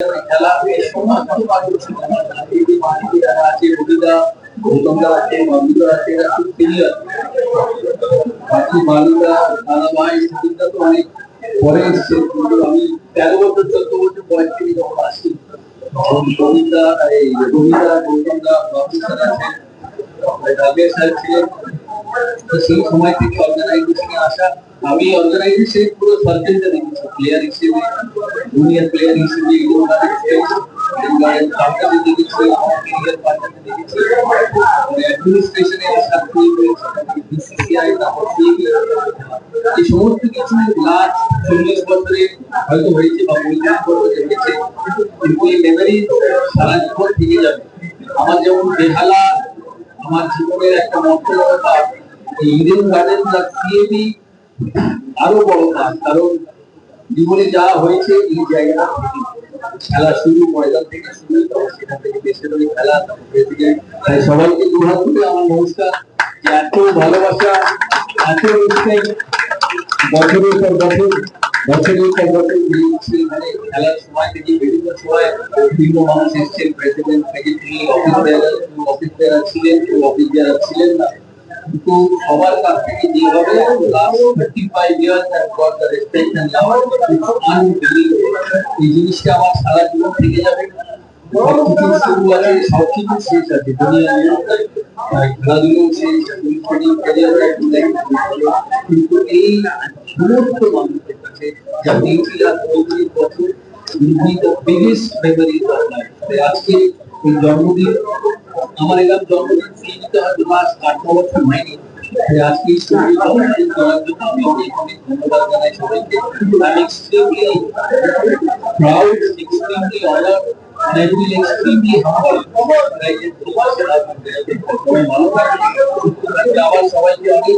আমি সেই সময় থেকে অর্গানাইজেশনে আসা আমি অর্গানাইজেশন পুরো সার্কেলটা দেখেছি প্লেয়ার হিসেবে। জুনিয়র প্লেয়ার হিসেবে তারপর CBI, এই সমস্ত কিছু লাস্ট চল্লিশ বছরে হয়তো হয়েছে বা পঁয়ত্রিশ বছরে হয়েছে কিন্তু এই মেমোরি সারা জীবন থেকে যাবে। আমার যেমন বেহালা আমার জীবনের একটা পাঠ এই ইডেন গার্ডেন প্লাস সিএবি আরও বড় কাজ কারণ জীবনে যা হয়েছে এই জায়গাটা খেলা শুরু, ময়দান থেকে শুরু, সেখান থেকে দেশের ওই খেলা। থেকে তাই সবাইকে দু হাত তুলে আমার নমস্কার। এত ভালোবাসা, এত রেসপেক্ট বছরের পর বছর, বছরের পর বছর এখানে। খেলার সময় থেকে বিভিন্ন সময় বিভিন্ন মানুষ এসছেন প্রেসিডেন্ট সেক্রেটারি অফিস যারা ছিলেন অফিস যারা ছিলেন না। কিন্তু সবার কাছ থেকে যেভাবে last thirty five years have got the respect and love it's unbelievable এই জিনিসটা আমার সারা জীবন থেকে যাবে সবকিছু শুরু আছে সবকিছু শেষ আছে দুনিয়ার মধ্যে খেলাধুলো শেষ স্পোর্টিং ক্যারিয়ার কিন্তু এই সমস্ত মানুষের কাছে যা পেয়েছি আর চৌত্রিশ বছর will be the biggest memories of life আজকে এই জন্মদিন हमारे घर जो तीन चार दिवस का निवास काठोवर में प्रयास की स्टोरी डॉक्टर डॉक्टर बात करना चाहते हैं I am extremely proud extremely honoured I feel extremely humble that I get so much out of this. My mother, our Savajyani,